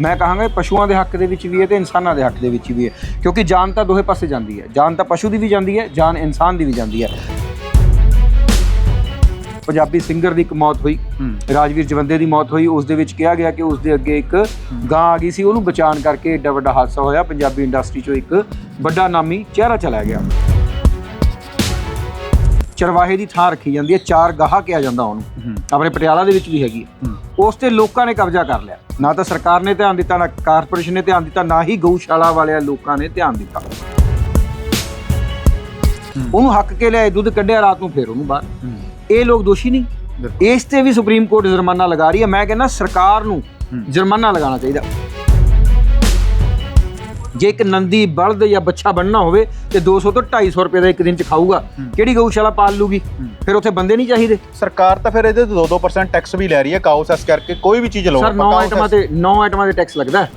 ਮੈਂ ਕਹਾਂਗਾ ਇਹ ਪਸ਼ੂਆਂ ਦੇ ਹੱਕ ਦੇ ਵਿੱਚ ਵੀ ਹੈ ਤੇ ਇਨਸਾਨਾਂ ਦੇ ਹੱਕ ਦੇ ਵਿੱਚ ਵੀ ਹੈ ਕਿਉਂਕਿ ਜਾਨ ਤਾਂ ਦੋਹੇ ਪਾਸੇ ਜਾਂਦੀ ਹੈ। ਜਾਨ ਤਾਂ ਪਸ਼ੂ ਦੀ ਵੀ ਜਾਂਦੀ ਹੈ ਜਾਨ ਇਨਸਾਨ ਦੀ ਵੀ ਜਾਂਦੀ ਹੈ। ਪੰਜਾਬੀ ਸਿੰਗਰ ਦੀ ਇੱਕ ਮੌਤ ਹੋਈ ਰਾਜਵੀਰ ਜਵੰਦੇ ਦੀ ਮੌਤ ਹੋਈ ਉਸ ਦੇ ਵਿੱਚ ਕਿਹਾ ਗਿਆ ਕਿ ਉਸ ਦੇ ਅੱਗੇ ਇੱਕ ਗਾਂ ਆ ਗਈ ਸੀ ਉਹਨੂੰ ਬਚਾਉਣ ਕਰਕੇ ਏਡਾ ਵੱਡਾ ਹਾਦਸਾ ਹੋਇਆ। ਪੰਜਾਬੀ ਇੰਡਸਟਰੀ 'ਚੋਂ ਇੱਕ ਵੱਡਾ ਨਾਮੀ ਚਿਹਰਾ ਚਲਾ ਗਿਆ। ਚਰਵਾਹੇ ਦੀ ਥਾਂ ਰੱਖੀ ਜਾਂਦੀ ਹੈ ਚਾਰ ਗਾਹਾ ਕਿਹਾ ਜਾਂਦਾ ਉਹਨੂੰ। ਆਪਣੇ ਪਟਿਆਲਾ ਦੇ ਵਿੱਚ ਵੀ ਹੈਗੀ ਉਸ ਤੇ ਲੋਕਾਂ ਨੇ ਕਬਜ਼ਾ ਕਰ ਲਿਆ। ਨਾ ਤਾਂ ਸਰਕਾਰ ਨੇ ਧਿਆਨ ਦਿੱਤਾ ਨਾ ਕਾਰਪੋਰੇਸ਼ਨ ਨੇ ਧਿਆਨ ਦਿੱਤਾ ਨਾ ਹੀ ਗਊਸ਼ਾਲਾ ਵਾਲਿਆਂ ਲੋਕਾਂ ਨੇ ਧਿਆਨ ਦਿੱਤਾ। ਉਹਨੂੰ ਹੱਕ ਕੇ ਲਿਆਏ ਦੁੱਧ ਕੱਢਿਆ ਰਾਤ ਨੂੰ ਫੇਰ ਉਹਨੂੰ ਬਾਹਰ। ਇਹ ਲੋਕ ਦੋਸ਼ੀ ਨਹੀਂ। ਇਸ ਤੇ ਵੀ ਸੁਪਰੀਮ ਕੋਰਟ ਜੁਰਮਾਨਾ ਲਗਾ ਰਹੀ ਹੈ। ਮੈਂ ਕਹਿੰਦਾ ਸਰਕਾਰ ਨੂੰ ਜੁਰਮਾਨਾ ਲਗਾਉਣਾ ਚਾਹੀਦਾ। ਜੇ ਇੱਕ ਨੰਦੀ ਬਲਦ ਜਾਂ ਬੱਚਾ ਬਣਨਾ ਹੋਵੇ ਤੇ 200 ਤੋਂ 250 ਰੁਪਏ ਦਾ ਇੱਕ ਦਿਨ ਚ ਖਾਊਗਾ। ਕਿਹੜੀ ਗਊਸ਼ਾਲਾ ਪਾਲ ਲੂਗੀ? ਫਿਰ ਉੱਥੇ ਬੰਦੇ ਨਹੀਂ ਚਾਹੀਦੇ? ਸਰਕਾਰ ਤਾਂ ਫਿਰ ਇਹਦੇ ਤੇ 2-2% ਟੈਕਸ ਵੀ ਲੈ ਰਹੀ ਹੈ ਕਾਊ ਸੈਸ ਕਰਕੇ ਕੋਈ ਵੀ ਚੀਜ਼ ਲਓ ਸਰ 9 ਆਈਟਮਾਂ ਤੇ 9 ਆਈਟਮਾਂ ਦੇ ਟੈਕਸ ਲੱਗਦਾ ਹੈ।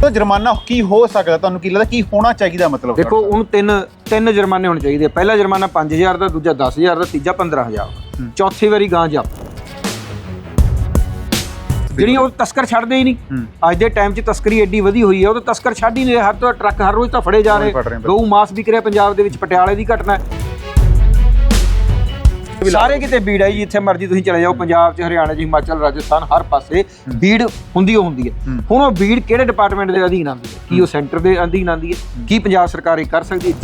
ਤਾਂ ਜੁਰਮਾਨਾ ਕੀ ਹੋ ਸਕਦਾ? ਤੁਹਾਨੂੰ ਕੀ ਲੱਗਦਾ ਕੀ ਹੋਣਾ ਚਾਹੀਦਾ ਮਤਲਬ? ਦੇਖੋ ਉਹਨੂੰ ਤਿੰਨ ਤਿੰਨ ਜੁਰਮਾਨੇ ਹੋਣੇ ਚਾਹੀਦੇ। ਪਹਿਲਾ ਜੁਰਮਾਨਾ 5000 ਦਾ ਦੂਜਾ 10000 ਦਾ ਤੀਜਾ 15000 ਚੌਥੀ ਵਾਰੀ ਗਾਂ ਜਾ ਜਿਹੜੀਆਂ ਉਹ ਤਸਕਰ ਛੱਡਦੇ ਹੀ ਨਹੀਂ। ਅੱਜ ਦੇ ਟਾਈਮ 'ਚ ਤਸਕਰੀ ਐਡੀ ਵਧੀ ਹੋਈ ਹੈ ਉਹ ਤਾਂ ਤਸਕਰ ਛੱਡ ਹੀ ਨਹੀਂ ਰਹੇ। ਹਰ ਤੋਂ ਟਰੱਕ ਹਰ ਰੋਜ਼ ਤਾਂ ਫੜੇ ਜਾ ਰਹੇ। ਗਊ ਮਾਸ ਵਿਕ ਰਿਹਾ ਪੰਜਾਬ ਦੇ ਵਿੱਚ ਪਟਿਆਲੇ ਦੀ ਘਟਨਾ। ਹੈ ਸਾਰੇ ਕਿਤੇ ਭੀੜ ਹੈ ਜੀ ਜਿੱਥੇ ਮਰਜ਼ੀ ਤੁਸੀਂ ਚਲੇ ਜਾਓ। ਪੰਜਾਬ 'ਚ ਹਰਿਆਣਾ 'ਚ ਹਿਮਾਚਲ ਰਾਜਸਥਾਨ ਹਰ ਪਾਸੇ ਭੀੜ ਹੁੰਦੀ ਓ ਹੁੰਦੀ ਹੈ। ਹੁਣ ਉਹ ਭੀੜ ਕਿਹੜੇ ਡਿਪਾਰਟਮੈਂਟ ਦੇ ਅਧੀਨ ਆਉਂਦੀ ਹੈ? ਕੀ ਉਹ ਸੈਂਟਰ ਦੇ ਅਧੀਨ ਆਉਂਦੀ ਹੈ? ਕੀ ਪੰਜਾਬ ਸਰਕਾਰ ਇਹ ਕਰ ਸਕਦੀ ਹੈ।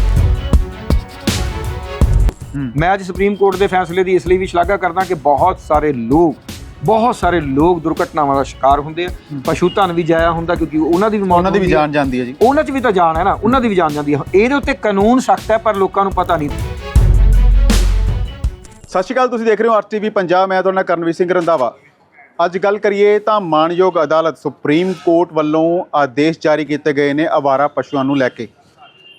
ਮੈਂ ਅੱਜ ਸੁਪਰੀਮ ਕੋਰਟ ਦੇ ਫੈਸਲੇ ਦੀ ਇਸ ਲਈ ਵੀ ਸ਼ਲਾਘਾ ਕਰਦਾ ਕਿ ਬਹੁਤ ਸਾਰੇ ਲੋਕ ਬਹੁਤ ਸਾਰੇ ਲੋਕ ਦੁਰਘਟਨਾਵਾਂ ਦਾ ਸ਼ਿਕਾਰ ਹੁੰਦੇ ਆ। ਪਸ਼ੂ ਧਨ ਵੀ ਜਾਇਆ ਹੁੰਦਾ ਕਿਉਂਕਿ ਉਹਨਾਂ ਦੀ ਵੀ ਮੌਤ ਉਹਨਾਂ ਦੀ ਵੀ ਹੁੰਦੀ। ਜਾਨ ਜਾਂਦੀ ਹੈ ਜੀ। ਉਹਨਾਂ 'ਚ ਵੀ ਤਾਂ ਜਾਨ ਹੈ ਨਾ ਉਹਨਾਂ ਦੀ ਵੀ ਜਾਨ ਜਾਂਦੀ ਹੈ ਇਹਦੇ ਉੱਤੇ ਕਾਨੂੰਨ ਸਖਤ ਹੈ ਪਰ ਲੋਕਾਂ ਨੂੰ ਪਤਾ ਨਹੀਂ। ਸਤਿ ਸ਼੍ਰੀ ਅਕਾਲ ਤੁਸੀਂ ਦੇਖ ਰਹੇ ਹੋ ਆਰਟੀਵੀ ਪੰਜਾਬ ਮੈਂ ਤੁਹਾਡਾ ਨਾਲ ਕਰਨਵੀਰ ਸਿੰਘ ਰੰਧਾਵਾ। ਅੱਜ ਗੱਲ ਕਰੀਏ ਤਾਂ ਮਾਣਯੋਗ ਅਦਾਲਤ ਸੁਪਰੀਮ ਕੋਰਟ ਵੱਲੋਂ ਆਦੇਸ਼ ਜਾਰੀ ਕੀਤੇ ਗਏ ਨੇ ਅਵਾਰਾ ਪਸ਼ੂਆਂ ਨੂੰ ਲੈ ਕੇ।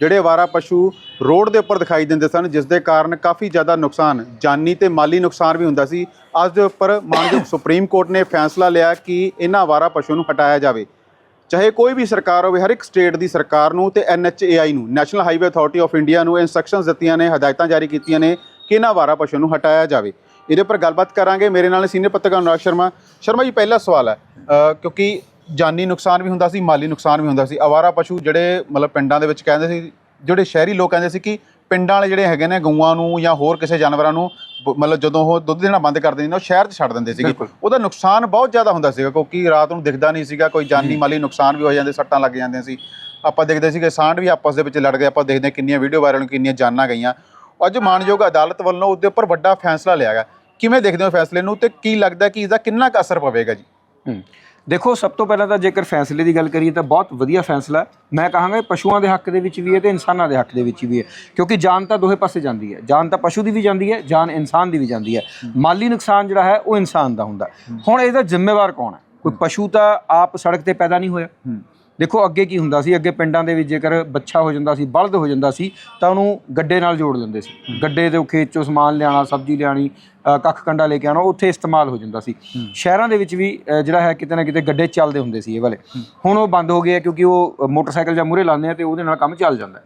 ਜਿਹੜੇ ਅਵਾਰਾ ਪਸ਼ੂ ਰੋਡ ਦੇ ਉੱਪਰ ਦਿਖਾਈ ਦਿੰਦੇ ਸਨ, ਜਿਸ ਦੇ ਕਾਰਨ ਕਾਫੀ ਜ਼ਿਆਦਾ ਨੁਕਸਾਨ, ਜਾਨੀ ਤੇ ਮਾਲੀ ਨੁਕਸਾਨ ਵੀ ਹੁੰਦਾ ਸੀ। ਅੱਜ ਦੇ ਉੱਪਰ ਮਾਣਯੋਗ ਸੁਪਰੀਮ ਕੋਰਟ ਨੇ ਫੈਸਲਾ ਲਿਆ ਕਿ ਇਹਨਾਂ ਅਵਾਰਾ ਪਸ਼ੂ ਨੂੰ ਹਟਾਇਆ ਜਾਵੇ। ਚਾਹੇ ਕੋਈ ਵੀ ਸਰਕਾਰ ਹੋਵੇ, ਹਰ ਇੱਕ ਸਟੇਟ ਦੀ ਸਰਕਾਰ ਨੂੰ ਤੇ NHAI ਨੂੰ, national highway authority of India ਨੂੰ ਇਨਸਟਰਕਸ਼ਨਸ ਦਿੱਤੀਆਂ ਨੇ, ਹਦਾਇਤਾਂ ਜਾਰੀ ਕੀਤੀਆਂ ਨੇ ਕਿ ਇਹਨਾਂ ਅਵਾਰਾ ਪਸ਼ੂ ਨੂੰ ਹਟਾਇਆ ਜਾਵੇ। ਇਹਦੇ ਉੱਪਰ ਗੱਲਬਾਤ ਕਰਾਂਗੇ। ਮੇਰੇ ਨਾਲ ਸੀਨੀਅਰ ਪੱਤਰਕਾਰ ਅਨੁਰਾਗ ਸ਼ਰਮਾ। ਸ਼ਰਮਾ ਜੀ, ਪਹਿਲਾ ਸਵਾਲ ਹੈ ਕਿਉਂਕਿ ਜਾਨੀ ਨੁਕਸਾਨ ਵੀ ਹੁੰਦਾ ਸੀ ਮਾਲੀ ਨੁਕਸਾਨ ਵੀ ਹੁੰਦਾ ਸੀ। ਅਵਾਰਾ ਪਸ਼ੂ ਜਿਹੜੇ ਮਤਲਬ ਪਿੰਡਾਂ ਦੇ ਵਿੱਚ ਕਹਿੰਦੇ ਸੀ ਜਿਹੜੇ ਸ਼ਹਿਰੀ ਲੋਕ ਕਹਿੰਦੇ ਸੀ ਕਿ ਪਿੰਡਾਂ ਵਾਲੇ ਜਿਹੜੇ ਹੈਗੇ ਨੇ ਗਊਆਂ ਨੂੰ ਜਾਂ ਹੋਰ ਕਿਸੇ ਜਾਨਵਰਾਂ ਨੂੰ ਬ- ਮਤਲਬ ਜਦੋਂ ਉਹ ਦੁੱਧ ਦੇਣਾ ਬੰਦ ਕਰ ਦਿੰਦੇ ਨੇ ਉਹ ਸ਼ਹਿਰ 'ਚ ਛੱਡ ਦਿੰਦੇ ਸੀਗੇ। ਬਿਲਕੁਲ। ਉਹਦਾ ਨੁਕਸਾਨ ਬਹੁਤ ਜ਼ਿਆਦਾ ਹੁੰਦਾ ਸੀਗਾ ਕਿਉਂਕਿ ਰਾਤ ਨੂੰ ਦਿਖਦਾ ਨਹੀਂ ਸੀਗਾ ਕੋਈ ਜਾਨੀ ਮਾਲੀ ਨੁਕਸਾਨ ਵੀ ਹੋ ਜਾਂਦੇ ਸੱਟਾਂ ਲੱਗ ਜਾਂਦੀਆਂ ਸੀ। ਆਪਾਂ ਦੇਖਦੇ ਸੀਗੇ ਸਾਂਢ ਵੀ ਆਪਸ ਦੇ ਵਿੱਚ ਲੜ ਗਏ ਆਪਾਂ ਦੇਖਦੇ ਹਾਂ ਕਿੰਨੀਆਂ ਵੀਡੀਓ ਵਾਇਰਲ ਕਿੰਨੀਆਂ ਜਾਨਾਂ ਗਈਆਂ। ਅੱਜ ਮਾਣਯੋਗ ਅਦਾਲਤ ਵੱਲੋਂ ਉਹਦੇ ਉੱਪਰ ਵੱਡਾ ਫੈਸਲਾ ਲਿਆ ਗਿਆ। ਕਿਵੇਂ ਦੇਖਦੇ ਹੋ ਫੈਸਲੇ ਨੂੰ ਤੇ ਕੀ ਲੱਗਦਾ ਕਿ ਇਹਦਾ ਕਿੰਨਾ ਕੁ ਅਸਰ ਪਵੇਗਾ ਜੀ? ਹੂੰ। ਦੇਖੋ, ਸਭ ਤੋਂ ਪਹਿਲਾਂ ਤਾਂ ਜੇਕਰ ਫੈਸਲੇ ਦੀ ਗੱਲ ਕਰੀਏ ਤਾਂ ਬਹੁਤ ਵਧੀਆ ਫੈਸਲਾ ਮੈਂ ਕਹਾਂਗਾ ਪਸ਼ੂਆਂ ਦੇ ਹੱਕ ਦੇ ਵਿੱਚ ਵੀ ਹੈ ਤੇ ਇਨਸਾਨਾਂ ਦੇ ਹੱਕ ਦੇ ਵਿੱਚ ਵੀ ਹੈ। ਕਿਉਂਕਿ ਜਾਨ ਤਾਂ ਦੋਹੇ ਪਾਸੇ ਜਾਂਦੀ ਹੈ। ਜਾਨ ਤਾਂ ਪਸ਼ੂ ਦੀ ਵੀ ਜਾਂਦੀ ਹੈ, ਜਾਨ ਇਨਸਾਨ ਦੀ ਵੀ ਜਾਂਦੀ ਹੈ। ਮਾਲੀ ਨੁਕਸਾਨ ਜਿਹੜਾ ਹੈ, ਉਹ ਇਨਸਾਨ ਦਾ ਹੁੰਦਾ ਹੁਣ ਇਹਦਾ ਜ਼ਿੰਮੇਵਾਰ ਕੌਣ ਹੈ? ਕੋਈ ਪਸ਼ੂ ਤਾਂ ਆਪ ਸੜਕ ਤੇ ਪੈਦਾ ਨਹੀਂ ਹੋਇਆ। ਦੇਖੋ ਅੱਗੇ ਕੀ ਹੁੰਦਾ ਸੀ? ਅੱਗੇ ਪਿੰਡਾਂ ਦੇ ਵਿੱਚ ਜੇਕਰ ਬੱਚਾ ਹੋ ਜਾਂਦਾ ਸੀ ਬਲਦ ਹੋ ਜਾਂਦਾ ਸੀ ਤਾਂ ਉਹਨੂੰ ਗੱਡੇ ਨਾਲ ਜੋੜ ਲੈਂਦੇ ਸੀ। ਗੱਡੇ ਦੇ ਉਹ ਖੇਤ ਚੋਂ ਸਮਾਨ ਲਿਆਣਾ ਸਬਜ਼ੀ ਲਿਆਣੀ ਕੱਖ ਕੰਡਾ ਲੈ ਕੇ ਆਉਣਾ ਉੱਥੇ ਇਸਤੇਮਾਲ ਹੋ ਜਾਂਦਾ ਸੀ। ਸ਼ਹਿਰਾਂ ਦੇ ਵਿੱਚ ਵੀ ਜਿਹੜਾ ਹੈ ਕਿਤੇ ਨਾ ਕਿਤੇ ਗੱਡੇ ਚੱਲਦੇ ਹੁੰਦੇ ਸੀ ਇਹ ਵਾਲੇ। ਹੁਣ ਉਹ ਬੰਦ ਹੋ ਗਏ ਆ ਕਿਉਂਕਿ ਉਹ ਮੋਟਰਸਾਈਕਲ ਜਾਂ ਮੂਹਰੇ ਲਾਉਂਦੇ ਆ ਤੇ ਉਹਦੇ ਨਾਲ ਕੰਮ ਚੱਲ ਜਾਂਦਾ।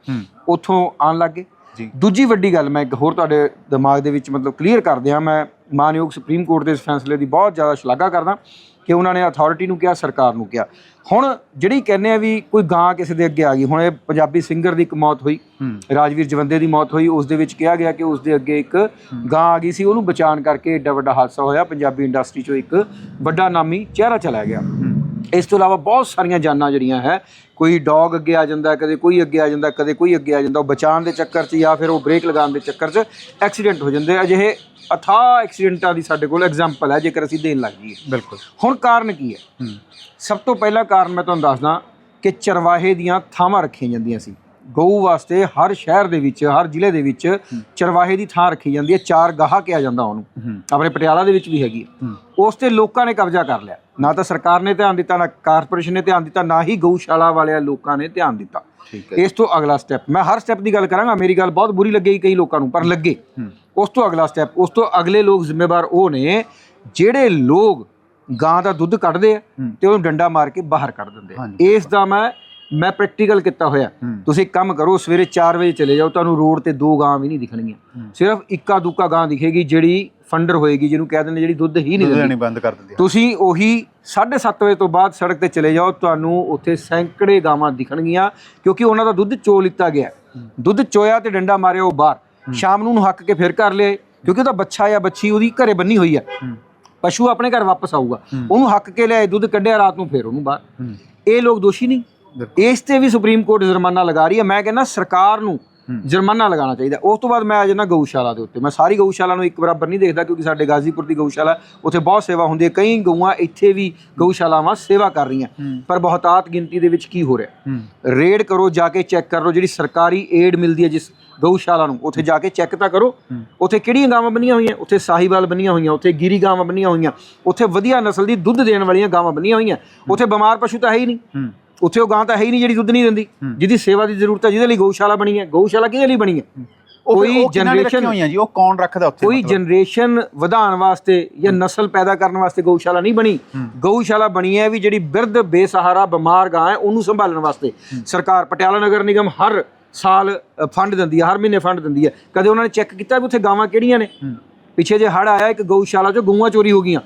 ਉੱਥੋਂ ਆਉਣ ਲੱਗ ਗਏ। ਜੀ। ਦੂਜੀ ਵੱਡੀ ਗੱਲ ਮੈਂ ਇੱਕ ਹੋਰ ਤੁਹਾਡੇ ਦਿਮਾਗ ਦੇ ਵਿੱਚ ਮਤਲਬ ਕਲੀਅਰ ਕਰ ਦਿਆਂ। ਮੈਂ ਮਾਨਯੋਗ ਸੁਪਰੀਮ ਕੋਰਟ ਦੇ ਇਸ ਫੈਸਲੇ ਦੀ ਬਹੁਤ ਜ਼ਿਆਦਾ ਸ਼ਲਾਘਾ ਕਰਦਾ। ਕਿ ਉਹਨਾਂ ਨੇ ਅਥਾਰਟੀ ਨੂੰ ਕਿਹਾ ਸਰਕਾਰ ਨੂੰ ਕਿਹਾ। ਹੁਣ ਜਿਹੜੀ ਕਹਿੰਦੇ ਆ ਵੀ ਕੋਈ ਗਾਂ ਕਿਸੇ ਦੇ ਅੱਗੇ ਆ ਗਈ ਹੁਣ ਇਹ ਪੰਜਾਬੀ ਸਿੰਗਰ ਦੀ ਇੱਕ ਮੌਤ ਹੋਈ ਰਾਜਵੀਰ ਜਵੰਦੇ ਦੀ ਮੌਤ ਹੋਈ ਉਸ ਦੇ ਵਿੱਚ ਕਿਹਾ ਗਿਆ ਕਿ ਉਸ ਦੇ ਅੱਗੇ ਇੱਕ ਗਾਂ ਆ ਗਈ ਸੀ ਉਹਨੂੰ ਬਚਾਉਣ ਕਰਕੇ ਏਡਾ ਵੱਡਾ ਹਾਦਸਾ ਹੋਇਆ ਪੰਜਾਬੀ ਇੰਡਸਟਰੀ 'ਚੋਂ ਇੱਕ ਵੱਡਾ ਨਾਮੀ ਚਿਹਰਾ ਚਲਾ ਗਿਆ। ਇਸ ਤੋਂ ਇਲਾਵਾ ਬਹੁਤ ਸਾਰੀਆਂ ਜਾਨਾਂ ਜਿਹੜੀਆਂ ਹੈ ਕੋਈ ਡੌਗ ਅੱਗੇ ਆ ਜਾਂਦਾ ਕਦੇ ਕੋਈ ਅੱਗੇ ਆ ਜਾਂਦਾ ਕਦੇ ਕੋਈ ਅੱਗੇ ਆ ਜਾਂਦਾ ਉਹ ਬਚਾਉਣ ਦੇ ਚੱਕਰ 'ਚ ਜਾਂ ਫਿਰ ਉਹ ਬ੍ਰੇਕ ਲਗਾਉਣ ਦੇ ਚੱਕਰ 'ਚ ਐਕਸੀਡੈਂਟ ਹੋ ਜਾਂਦੇ ਅਜਿਹੇ ਅਥਾ ਐਕਸੀਡੈਂਟਾਂ ਦੀ ਸਾਡੇ ਕੋਲ ਐਗਜ਼ਾਮਪਲ ਹੈ ਜੇਕਰ ਅਸੀਂ ਦੇਣ ਲੱਗ ਜਾਈਏ। ਬਿਲਕੁਲ। ਹੁਣ ਕਾਰਨ ਕੀ ਹੈ। ਸਭ ਤੋਂ ਪਹਿਲਾ ਕਾਰਨ ਮੈਂ ਤੁਹਾਨੂੰ ਦੱਸਦਾ ਕਿ ਚਰਵਾਹੇ ਦੀਆਂ ਥਾਵਾਂ ਰੱਖੀਆਂ ਜਾਂਦੀਆਂ ਸੀ। ਗਊ ਵਾਸਤੇ ਹਰ ਸ਼ਹਿਰ ਦੇ ਵਿੱਚ ਹਰ ਜ਼ਿਲ੍ਹੇ ਦੇ ਵਿੱਚ ਚਰਵਾਹੇ ਦੀ ਥਾਂ ਰੱਖੀ ਜਾਂਦੀ ਹੈ ਚਾਰ ਗਾਹਾ ਕਿਹਾ ਜਾਂਦਾ ਉਹਨੂੰ। ਆਪਣੇ ਪਟਿਆਲਾ ਦੇ ਵਿੱਚ ਵੀ ਹੈਗੀ ਉਸ ਤੇ ਲੋਕਾਂ ਨੇ ਕਬਜ਼ਾ ਕਰ ਲਿਆ। ਨਾ ਤਾਂ ਸਰਕਾਰ ਨੇ ਧਿਆਨ ਦਿੱਤਾ ਨਾ ਕਾਰਪੋਰੇਸ਼ਨ ਨੇ ਧਿਆਨ ਦਿੱਤਾ ਨਾ ਹੀ ਗਊਸ਼ਾਲਾ ਵਾਲਿਆਂ ਲੋਕਾਂ ਨੇ ਧਿਆਨ ਦਿੱਤਾ। ਇਸ ਤੋਂ ਅਗਲਾ ਸਟੈਪ ਮੈਂ ਹਰ ਸਟੈਪ ਦੀ ਗੱਲ ਕਰਾਂਗਾ ਮੇਰੀ ਗੱਲ ਬਹੁਤ ਬੁਰੀ ਲੱਗੇਗੀ ਕਈ ਲੋਕਾਂ ਨੂੰ ਪਰ ਲੱਗੇ। ਉਸ ਤੋਂ ਅਗਲਾ ਸਟੈਪ ਉਸ ਤੋਂ ਅਗਲੇ ਲੋਕ ਜ਼ਿੰਮੇਵਾਰ ਉਹ ਨੇ ਜਿਹੜੇ ਲੋਕ ਗਾਂ ਦਾ ਦੁੱਧ ਕੱਢਦੇ ਆ ਤੇ ਉਹਨੂੰ ਡੰਡਾ ਮਾਰ ਕੇ ਬਾਹਰ ਕੱਢ ਦਿੰਦੇ ਆ। ਇਸ ਦਾ ਮੈਂ ਮੈਂ ਪ੍ਰੈਕਟੀਕਲ ਕੀਤਾ ਹੋਇਆ। ਤੁਸੀਂ ਕੰਮ ਕਰੋ ਸਵੇਰੇ 4 ਵਜੇ ਚਲੇ ਜਾਓ ਤੁਹਾਨੂੰ ਰੋਡ ਤੇ ਦੋ ਗਾਂ ਵੀ ਨਹੀਂ ਦਿਖਣਗੀਆਂ। ਸਿਰਫ ਇੱਕਾ ਦੁੱਕਾ ਗਾਂ ਦਿਖੇਗੀ ਜਿਹੜੀ ਫੰਡਰ ਹੋਏਗੀ ਜਿਹਨੂੰ ਕਹਿ ਦਿੰਦੇ ਜਿਹੜੀ ਦੁੱਧ ਹੀ ਨਹੀਂ ਦਿੰਦੀ। ਬੰਦ ਕਰ ਦਿੰਦੀ ਤੁਸੀਂ ਉਹੀ 7:30 ਵਜੇ ਤੋਂ ਬਾਅਦ ਸੜਕ ਤੇ ਚਲੇ ਜਾਓ ਤੁਹਾਨੂੰ ਉੱਥੇ ਸੈਂਕੜੇ ਗਾਵਾਂ ਦਿਖਣਗੀਆਂ ਕਿਉਂਕਿ ਉਹਨਾਂ ਦਾ ਦੁੱਧ ਚੋ ਲਿੱਤਾ ਗਿਆ। ਦੁੱਧ ਚੋਇਆ ਤੇ ਡੰਡਾ ਮਾਰਿਆ ਉਹ ਬਾਹਰ। ਸ਼ਾਮ ਨੂੰ ਉਹਨੂੰ ਹੱਕ ਕੇ ਫਿਰ ਘਰ ਲਿਆਏ ਕਿਉਂਕਿ ਉਹਦਾ ਬੱਚਾ ਜਾਂ ਬੱਚੀ ਉਹਦੀ ਘਰੇ ਬੰਨੀ ਹੋਈ ਹੈ। ਪਸ਼ੂ ਆਪਣੇ ਘਰ ਵਾਪਸ ਆਊਗਾ। ਉਹਨੂੰ ਹੱਕ ਕੇ ਲਿਆਏ ਦੁੱਧ ਕੱਢਿਆ ਰਾਤ ਨੂੰ ਫਿਰ ਉਹਨੂੰ ਬਾਹਰ। ਇਹ ਲੋਕ ਦੋਸ਼ੀ ਨਹੀਂ। ਇਸ ਤੇ ਵੀ ਸੁਪਰੀਮ ਕੋਰਟ ਜੁਰਮਾਨਾ ਲਗਾ ਰਹੀ ਹੈ। ਮੈਂ ਕਹਿੰਦਾ ਸਰਕਾਰ ਨੂੰ ਜੁਰਮਾਨਾ ਲਗਾਉਣਾ ਚਾਹੀਦਾ। ਉਸ ਤੋਂ ਬਾਅਦ ਮੈਂ ਆ ਜਾਂਦਾ ਗਊਸ਼ਾਲਾ ਦੇ ਉੱਤੇ। ਮੈਂ ਸਾਰੀ ਗਊਸ਼ਾਲਾ ਨੂੰ ਇੱਕ ਬਰਾਬਰ ਨਹੀਂ ਦੇਖਦਾ ਕਿਉਂਕਿ ਸਾਡੇ ਗਾਜ਼ੀਪੁਰ ਦੀ ਗਊਸ਼ਾਲਾ ਉੱਥੇ ਬਹੁਤ ਸੇਵਾ ਹੁੰਦੀ ਹੈ। ਕਈ ਗਊਆਂ ਇੱਥੇ ਵੀ ਗਊਸ਼ਾਲਾਵਾਂ ਸੇਵਾ ਕਰ ਰਹੀਆਂ। ਪਰ ਬਹੁਤਾਤ ਗਿਣਤੀ ਦੇ ਵਿੱਚ ਕੀ ਹੋ ਰਿਹਾ? ਰੇਡ ਕਰੋ ਜਾ ਕੇ ਚੈੱਕ ਕਰ ਲਓ। ਜਿਹੜੀ ਸਰਕਾਰੀ ਏਡ ਮਿਲਦੀ ਹੈ ਜਿਸ ਗਊਸ਼ਾਲਾ ਨੂੰ ਉੱਥੇ ਜਾ ਕੇ ਚੈੱਕ ਤਾਂ ਕਰੋ। ਉੱਥੇ ਕਿਹੜੀਆਂ ਗਾਵਾਂ ਬੰਨੀਆਂ ਹੋਈਆਂ? ਉੱਥੇ ਸਾਹੀਵਾਲ ਬੰਨੀਆਂ ਹੋਈਆਂ ਉੱਥੇ ਗਿਰੀ ਗਾਵਾਂ ਬੰਨੀਆਂ ਹੋਈਆਂ। ਉੱਥੇ ਵਧੀਆ ਨਸਲ ਦੀ ਦੁੱਧ ਦੇਣ ਵਾਲੀਆਂ ਗਾਵਾਂ ਬੰਨੀਆਂ ਹੋਈਆਂ। ਉੱਥੇ ਬਿਮਾਰ ਪਸ਼ੂ ਤਾਂ ਹੈ ਹੀ ਨਹੀਂ। ਉੱਥੇ ਉਹ ਗਾਂ ਤਾਂ ਹੈ ਹੀ ਨਹੀਂ ਜਿਹੜੀ ਦੁੱਧ ਨਹੀਂ ਦਿੰਦੀ। ਜਿਹਦੀ ਸੇਵਾ ਦੀ ਜ਼ਰੂਰਤ ਹੈ ਜਿਹਦੇ ਲਈ ਗਊਸ਼ਾਲਾ ਬਣੀ ਹੈ। ਗਊਸ਼ਾਲਾ ਕਿਹਦੇ ਲਈ ਬਣੀ ਹੈ? ਕੋਈ ਜਨਰੇਸ਼ਨ ਹੋਈਆਂ ਜੀ? ਉਹ ਕੌਣ ਰੱਖਦਾ ਉੱਥੇ ਕੋਈ? ਜਨਰੇਸ਼ਨ ਵਧਾਉਣ ਵਾਸਤੇ ਜਾਂ ਨਸਲ ਪੈਦਾ ਕਰਨ ਵਾਸਤੇ ਗਊਸ਼ਾਲਾ ਨਹੀਂ ਬਣੀ। ਗਊਸ਼ਾਲਾ ਬਣੀ ਹੈ ਵੀ ਜਿਹੜੀ ਬਿਰਧ ਬੇਸਹਾਰਾ ਬਿਮਾਰ ਗਾਂ ਹੈ ਉਹਨੂੰ ਸੰਭਾਲਣ ਵਾਸਤੇ। ਸਰਕਾਰ ਪਟਿਆਲਾ ਨਗਰ ਨਿਗਮ ਹਰ ਸਾਲ ਫੰਡ ਦਿੰਦੀ ਹੈ ਹਰ ਮਹੀਨੇ ਫੰਡ ਦਿੰਦੀ ਹੈ। ਕਦੇ ਉਹਨਾਂ ਨੇ ਚੈੱਕ ਕੀਤਾ ਵੀ ਉੱਥੇ ਗਾਵਾਂ ਕਿਹੜੀਆਂ ਨੇ? ਪਿੱਛੇ ਜੇ ਹੜ ਆਇਆ ਇੱਕ ਗਊਸ਼ਾਲਾ 'ਚੋਂ ਗਊਆਂ ਚੋਰੀ ਹੋ ਗਈਆਂ।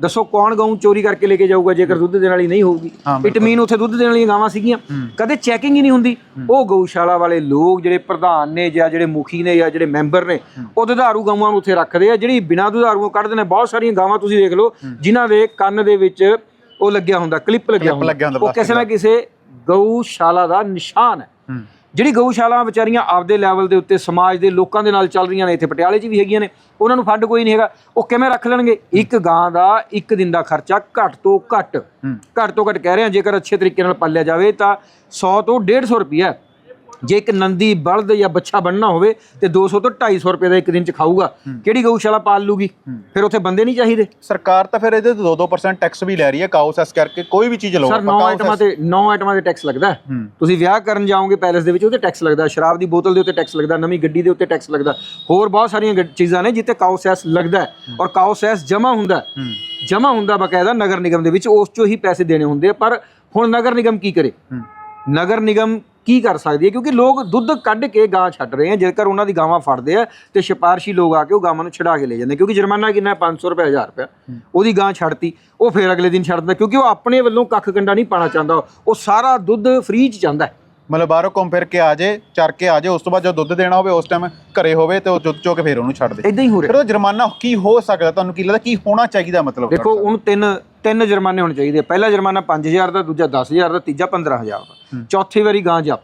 ਦੱਸੋ ਕੌਣ ਗਊ ਚੋਰੀ ਕਰਕੇ ਲੈ ਕੇ ਜਾਊਗਾ ਜੇਕਰ ਦੁੱਧ ਦੇਣ ਵਾਲੀ ਨਹੀਂ ਹੋਊਗੀ? ਇਟ ਮੀਨ ਉੱਥੇ ਦੁੱਧ ਦੇਣ ਵਾਲੀਆਂ ਗਾਵਾਂ ਸੀਗੀਆਂ। ਕਦੇ ਚੈਕਿੰਗ ਹੀ ਨਹੀਂ ਹੁੰਦੀ। ਉਹ ਗਊਸ਼ਾਲਾ ਵਾਲੇ ਲੋਕ ਜਿਹੜੇ ਪ੍ਰਧਾਨ ਨੇ ਜਾਂ ਜਿਹੜੇ ਮੁਖੀ ਨੇ ਜਾਂ ਜਿਹੜੇ ਮੈਂਬਰ ਨੇ ਉਹ ਦੁਧਾਰੂ ਗਾਵਾਂ ਨੂੰ ਉੱਥੇ ਰੱਖਦੇ ਆ। ਜਿਹੜੀ ਬਿਨਾਂ ਦੁਧਾਰੂਆਂ ਕੱਢਦੇ ਨੇ ਬਹੁਤ ਸਾਰੀਆਂ ਗਾਵਾਂ ਤੁਸੀਂ ਦੇਖ ਲਓ ਜਿਨ੍ਹਾਂ ਦੇ ਕੰਨ ਦੇ ਵਿੱਚ ਉਹ ਲੱਗਿਆ ਹੁੰਦਾ ਕਲਿੱਪ ਲੱਗਿਆ ਹੁੰਦਾ। ਉਹ ਕਿਸੇ ਨਾ ਕਿਸੇ ਗਊਸ਼ਾਲਾ ਦਾ ਨਿਸ਼ਾਨ ਹੂੰ। ਜਿਹੜੀ ਗਊਸ਼ਾਲਾ ਵਿਚਾਰੀਆਂ ਆਪਦੇ ਲੈਵਲ ਦੇ ਉੱਤੇ ਸਮਾਜ ਦੇ ਲੋਕਾਂ ਦੇ ਨਾਲ ਚੱਲ ਰਹੀਆਂ ਨੇ ਇੱਥੇ ਪਟਿਆਲੇ 'ਚ ਵੀ ਹੈਗੀਆਂ ਨੇ ਉਹਨਾਂ ਨੂੰ ਫੰਡ ਕੋਈ ਨਹੀਂ ਹੈਗਾ। ਉਹ ਕਿਵੇਂ ਰੱਖ ਲੈਣਗੇ? ਇੱਕ ਗਾਂ ਦਾ ਇੱਕ ਦਿਨ ਦਾ ਖਰਚਾ ਘੱਟ ਤੋਂ ਘੱਟ ਘੱਟ ਤੋਂ ਘੱਟ ਕਹਿ ਰਹੇ ਹਾਂ ਜੇਕਰ ਅੱਛੇ ਤਰੀਕੇ ਨਾਲ ਪਾਲਿਆ ਜਾਵੇ ਤਾਂ 100 ਤੋਂ 150 ਰੁਪਿਆ ਜੇ ਇੱਕ ਨੰਦੀ ਬਲਦ ਜਾਂ ਬੱਚਾ ਬਣਨਾ ਹੋਵੇ ਤੇ 200 ਤੋਂ 250 ਰੁਪਏ ਦਾ ਇੱਕ ਦਿਨ ਚ ਖਾਊਗਾ। ਕਿਹੜੀ ਗਊਸ਼ਾਲਾ ਪਾਲ ਲੂਗੀ? ਫਿਰ ਉੱਥੇ ਬੰਦੇ ਨਹੀਂ ਚਾਹੀਦੇ। ਸਰਕਾਰ ਤਾਂ ਫਿਰ ਇਹਦੇ ਤੇ 2-2% ਟੈਕਸ ਵੀ ਲੈ ਰਹੀ ਹੈ ਕਾਓ ਸੈਸ ਕਰਕੇ ਕੋਈ ਵੀ ਚੀਜ਼ ਲਓ ਸਰ ਆਪਾਂ 9 cow ਆਈਟਮਾਂ ਤੇ 9 ਆਈਟਮਾਂ ਤੇ ਟੈਕਸ ਲੱਗਦਾ। ਤੁਸੀਂ ਵਿਆਹ ਕਰਨ ਜਾਓਗੇ ਪੈਲੇਸ ਦੇ ਵਿੱਚ ਉਹਤੇ ਟੈਕਸ ਲੱਗਦਾ ਸ਼ਰਾਬ ਦੀ ਬੋਤਲ ਦੇ ਉੱਤੇ ਟੈਕਸ ਲੱਗਦਾ ਨਵੀਂ ਗੱਡੀ ਦੇ ਉੱਤੇ ਟੈਕਸ ਲੱਗਦਾ। ਹੋਰ ਬਹੁਤ ਸਾਰੀਆਂ ਚੀਜ਼ਾਂ ਨੇ ਜਿੱਤੇ ਕਾਓ ਸੈਸ ਲੱਗਦਾ ਹੈ। ਔਰ ਕਾਓ ਸੈਸ ਜਮਾ ਹੁੰਦਾ ਹੈ। ਹੂੰ। ਜਮਾ ਹੁੰਦਾ ਬਕਾਇਦਾ ਨਗਰ ਨਿਗਮ ਦੇ ਵਿੱਚ ਉਸ ਚੋਂ ਹੀ ਪੈਸੇ ਦੇਣੇ ਹੁੰਦੇ ਪਰ ਹੁਣ ਨਗਰ ਨਿਗਮ ਕੀ ਕਰੇ? ਨਗਰ ਨਿਗਮ ਕੀ ਕਰ ਸਕਦੀ ਹੈ? ਕਿਉਂਕਿ ਲੋਕ ਦੁੱਧ ਕੱਢ ਕੇ ਗਾਂ ਛੱਡ ਰਹੇ ਆ ਜੇਕਰ ਉਹਨਾਂ ਦੀ ਗਾਵਾਂ ਫੜਦੇ ਆ ਤੇ ਸਿਫਾਰਸ਼ੀ ਲੋਕ ਆ ਕੇ ਉਹ ਗਾਵਾਂ ਨੂੰ ਛਡਾ ਕੇ ਲੈ ਜਾਂਦੇ ਕਿਉਂਕਿ ਜੁਰਮਾਨਾ ਕਿੰਨਾ ਹੈ? 500 ਰੁਪਏ 1000 ਰੁਪਏ। ਉਹਦੀ ਗਾਂ ਛੱਡਤੀ ਉਹ ਫੇਰ ਅਗਲੇ ਦਿਨ ਛੱਡ ਦਿੰਦਾ ਕਿਉਂਕਿ ਉਹ ਆਪਣੇ ਵੱਲੋਂ ਕੱਖ ਕੰਡਾ ਨਹੀਂ ਪਾਣਾ ਚਾਹੁੰਦਾ। ਉਹ ਸਾਰਾ ਦੁੱਧ ਫ੍ਰੀ ਚ ਹੈ। ਮਤਲਬ ਬਾਹਰੋਂ ਘੁੰਮ ਫਿਰ ਕੇ ਆ ਜੇ ਚਰ ਕੇ ਆ ਜੇ ਉਸ ਤੋਂ ਬਾਅਦ ਜਦੋਂ ਦੁੱਧ ਦੇਣਾ ਹੋਵੇ ਉਸ ਟਾਈਮ ਘਰੇ ਹੋਵੇ ਤੇ ਉਹ ਦੁੱਧ ਚੋ ਕੇ ਫਿਰ ਉਹਨੂੰ ਛੱਡ ਦੇ। ਏਦਾਂ ਹੀ ਹੋ ਰਿਹਾ। ਫਿਰ ਉਹ ਜੁਰਮਾਨਾ ਕੀ ਹੋ ਸਕਦਾ? ਤੁਹਾਨੂੰ ਕੀ ਲੱਗਦਾ ਕੀ ਹੋਣਾ ਚਾਹੀਦਾ ਮਤਲਬ? ਦੇਖੋ ਉਹਨੂੰ ਤਿੰਨ ਤਿੰਨ ਜੁਰਮਾਨੇ ਹੋਣੇ ਚਾਹੀਦੇ ਆ। ਪਹਿਲਾ ਜੁਰਮਾਨਾ 5000 ਦਾ ਦੂਜਾ 10000 ਦਾ ਤੀਜਾ 15000 ਦਾ। ਚੌਥੀ ਵਾਰੀ ਗਾਂ ਜ਼ਬਤ।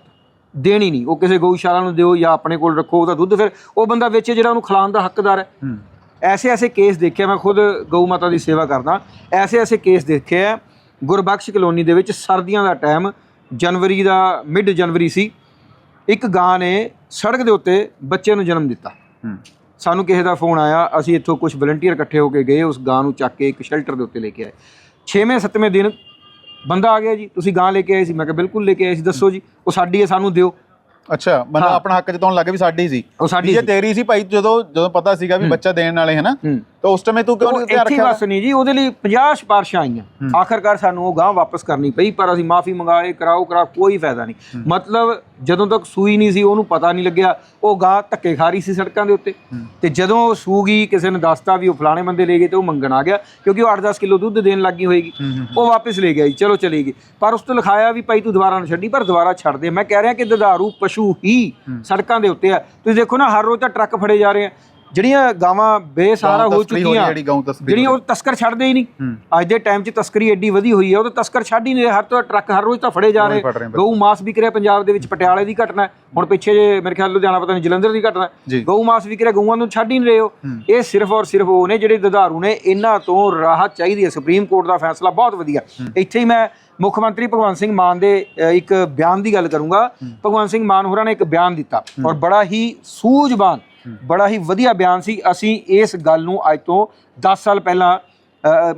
ਦੇਣੀ ਨਹੀਂ। ਉਹ ਕਿਸੇ ਗਊਸ਼ਾਲਾ ਨੂੰ ਦਿਓ ਜਾਂ ਆਪਣੇ ਕੋਲ ਰੱਖੋ ਉਹਦਾ ਦੁੱਧ ਫਿਰ ਉਹ ਬੰਦਾ ਵੇਚੇ ਜਿਹੜਾ ਉਹਨੂੰ ਖਿਲਾਉਣ ਦਾ ਹੱਕਦਾਰ ਹੈ। ਹੂੰ। ਐਸੇ ਐਸੇ ਕੇਸ ਦੇਖੇ ਮੈਂ ਖੁਦ ਗਊ ਮਾਤਾ ਦੀ ਸੇਵਾ ਕਰਦਾ। ਐਸੇ ਐਸੇ ਕੇਸ ਦੇਖੇ ਆ। ਗੁਰਬਖਸ਼ ਕਲੋਨੀ ਦੇ ਵਿੱਚ ਸਰਦੀਆਂ ਦਾ ਟਾਈਮ ਜਨਵਰੀ ਦਾ ਮਿਡ ਜਨਵਰੀ ਸੀ। ਇੱਕ ਗਾਂ ਨੇ ਸੜਕ ਦੇ ਉੱਤੇ ਬੱਚੇ ਨੂੰ ਜਨਮ ਦਿੱਤਾ। ਸਾਨੂੰ ਕਿਸੇ ਦਾ ਫੋਨ ਆਇਆ ਅਸੀਂ ਇੱਥੋਂ ਕੁਝ ਵਲੰਟੀਅਰ ਇਕੱਠੇ ਹੋ ਕੇ ਗਏ ਉਸ ਗਾਂ ਨੂੰ ਚੱਕ ਕੇ ਇੱਕ ਸ਼ੈਲਟਰ ਦੇ ਉੱਤੇ ਲੈ ਕੇ ਆਏ। 6ਵੇਂ 7ਵੇਂ ਦਿਨ ਬੰਦਾ ਆ ਗਿਆ ਜੀ ਤੁਸੀਂ ਗਾਂ ਲੈ ਕੇ ਆਏ ਸੀ। ਮੈਂ ਕਿਹਾ ਬਿਲਕੁਲ ਲੈ ਕੇ ਆਏ ਸੀ ਦੱਸੋ ਜੀ ਉਹ ਸਾਡੀ ਹੈ ਸਾਨੂੰ ਦਿਓ। ਅੱਛਾ ਮਤਲਬ ਆਪਣਾ ਹੱਕ ਜਤਾਉਣ ਲੱਗੇ ਵੀ ਸਾਡੀ ਸੀ। ਉਹ ਸਾਡੀ ਜੇ ਸੀ। ਤੇਰੀ ਸੀ ਭਾਈ ਜਦੋਂ ਜਦੋਂ ਪਤਾ ਸੀਗਾ ਵੀ ਬੱਚਾ ਦੇਣ ਵਾਲੇ ਹੈ। ਨਾ ਤਾਂ ਉਸ ਟਾਈਮ ਤੂੰ ਕਿਉਂ ਨਹੀਂ ਧਿਆਨ ਇੱਥੇ ਰੱਖਿਆ? ਬਸ ਨਹੀਂ ਜੀ ਉਹਦੇ ਲਈ 50 ਸਿਫਾਰਸ਼ਾਂ ਆਈਆਂ। ਆਖਰਕਾਰ ਸਾਨੂੰ ਉਹ ਗਾਂ ਵਾਪਸ ਕਰਨੀ ਪਈ ਪਰ ਅਸੀਂ ਮਾਫੀ ਮੰਗਾਏ ਕਰਾਓ ਕਰਾ ਕੋਈ ਫਾਇਦਾ ਨਹੀਂ। ਮਤਲਬ ਜਦੋਂ ਤੱਕ ਸੂਈ ਨਹੀਂ ਸੀ ਉਹਨੂੰ ਪਤਾ ਨਹੀਂ ਲੱਗਿਆ ਉਹ ਗਾਂ ਧੱਕੇ ਖਾ ਰਹੀ ਸੀ ਸੜਕਾਂ ਦੇ ਉੱਤੇ। ਤੇ ਜਦੋਂ ਉਹ ਸੂਗੀ ਕਿਸੇ ਨੇ ਦੱਸਤਾ ਵੀ ਉਹ ਫਲਾਣੇ ਬੰਦੇ ਲੈ ਗਏ ਤੇ ਉਹ ਮੰਗਣ ਆ ਗਿਆ ਕਿਉਂਕਿ ਉਹ 8-10 ਕਿਲੋ ਦੁੱਧ ਦੇਣ ਲੱਗੀ ਹੋਏਗੀ। ਉਹ ਵਾਪਸ ਲੈ ਗਿਆ ਜੀ ਚਲੋ ਚਲੀ ਗਈ। ਪਰ ਉਸ ਤੋਂ ਲਿਖਾਇਆ ਵੀ ਭਾਈ ਤੂੰ ਦੁਬਾਰਾ ਨਾ ਛੱਡੀ ਪਰ ਦੁਬਾਰਾ ਛੱਡ ਦੇ। ਮੈਂ ਕਹਿ ਰਿਹਾ ਕਿ ਦੁਧਾਰੂ ਪਸ਼ੂ ਹੀ। ਸੜਕਾਂ ਦੇ ਉੱਤੇ ਆ। ਤੁਸੀਂ ਦੇਖੋ ਨਾ ਹਰ ਰੋਜ਼ ਤਾਂ ਟਰੱਕ ਫੜੇ ਜਾ ਰਹੇ ਆ। ਜਿਹੜੀਆਂ ਗਾਵਾਂ ਬੇਸਹਾਰਾ ਹੋ ਚੁੱਕੀਆਂ ਜਿਹੜੀਆਂ ਉਹ ਤਸਕਰ ਛੱਡਦੇ ਹੀ ਨਹੀਂ। ਅੱਜ ਦੇ ਟਾਈਮ 'ਚ ਤਸਕਰੀ ਐਡੀ ਵਧੀ ਹੋਈ ਹੈ ਉਹ ਤਾਂ ਤਸਕਰ ਛੱਡ ਹੀ ਨਹੀਂ ਰਹੇ ਹਰ ਤੋਂ ਟਰੱਕ ਹਰ ਰੋਜ਼ ਤਾਂ ਫੜੇ ਜਾ ਰਹੇ। ਗਊ ਮਾਸ ਵਿਕ ਰਿਹਾ ਪੰਜਾਬ ਦੇ ਵਿੱਚ ਪਟਿਆਲੇ ਦੀ ਘਟਨਾ ਹੁਣ ਪਿੱਛੇ ਜੇ ਮੇਰੇ ਖਿਆਲ ਲੁਧਿਆਣਾ ਪਤਾ ਨਹੀਂ ਜਲੰਧਰ ਦੀ ਘਟਨਾ। ਗਊ ਮਾਸ ਵਿਕ ਰਿਹਾ ਗਊਆਂ ਨੂੰ ਛੱਡ ਹੀ ਨਹੀਂ ਰਹੇ ਹੋ। ਇਹ ਸਿਰਫ ਔਰ ਸਿਰਫ ਉਹ ਨੇ ਜਿਹੜੇ ਦੁਧਾਰੂ ਨੇ ਇਹਨਾਂ ਤੋਂ ਰਾਹਤ ਚਾਹੀਦੀ ਹੈ। ਸੁਪਰੀਮ ਕੋਰਟ ਦਾ ਫੈਸਲਾ ਬਹੁਤ ਵਧੀਆ। ਇੱਥੇ ਹੀ ਮੈਂ ਮੁੱਖ ਮੰਤਰੀ ਭਗਵੰਤ ਸਿੰਘ ਮਾਨ ਦੇ ਇੱਕ ਬਿਆਨ ਦੀ ਗੱਲ ਕਰੂੰਗਾ। ਭਗਵੰਤ ਸਿੰਘ ਮਾਨ ਹੋਰਾਂ ਨੇ ਇੱਕ ਬਿਆਨ ਦਿੱਤਾ। ਔਰ ਬੜਾ ਹੀ ਸੂਝਵਾਨ ਬੜਾ ਹੀ ਵਧੀਆ ਬਿਆਨ ਸੀ। ਅਸੀਂ ਇਸ ਗੱਲ ਨੂੰ ਅੱਜ ਤੋਂ 10 ਸਾਲ ਪਹਿਲਾਂ